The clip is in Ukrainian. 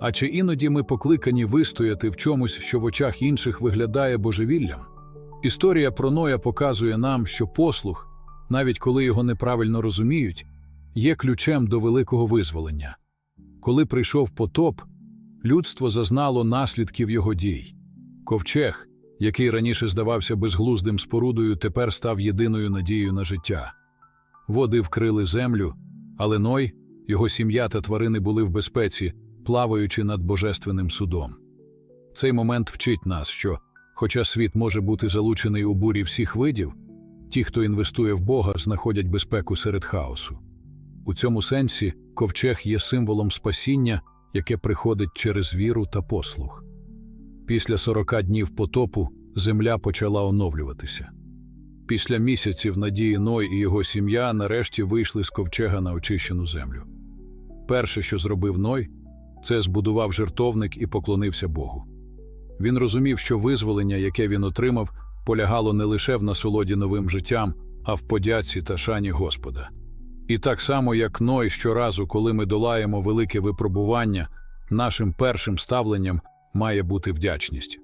А чи іноді ми покликані вистояти в чомусь, що в очах інших виглядає божевіллям? Історія про Ноя показує нам, що послух, навіть коли його неправильно розуміють, є ключем до великого визволення. Коли прийшов потоп, людство зазнало наслідків його дій. Ковчег, який раніше здавався безглуздим спорудою, тепер став єдиною надією на життя. Води вкрили землю, але Ной, його сім'я та тварини були в безпеці, плаваючи над божественним судом. Цей момент вчить нас, що, хоча світ може бути залучений у бурі всіх видів, ті, хто інвестує в Бога, знаходять безпеку серед хаосу. У цьому сенсі ковчег є символом спасіння, яке приходить через віру та послух. Після 40 днів потопу земля почала оновлюватися. Після місяців надії Ной і його сім'я нарешті вийшли з ковчега на очищену землю. Перше, що зробив Ной, це збудував жертовник і поклонився Богу. Він розумів, що визволення, яке він отримав, полягало не лише в насолоді новим життям, а в подяці та шані Господа. І так само, як Ной щоразу, коли ми долаємо велике випробування, нашим першим ставленням має бути вдячність.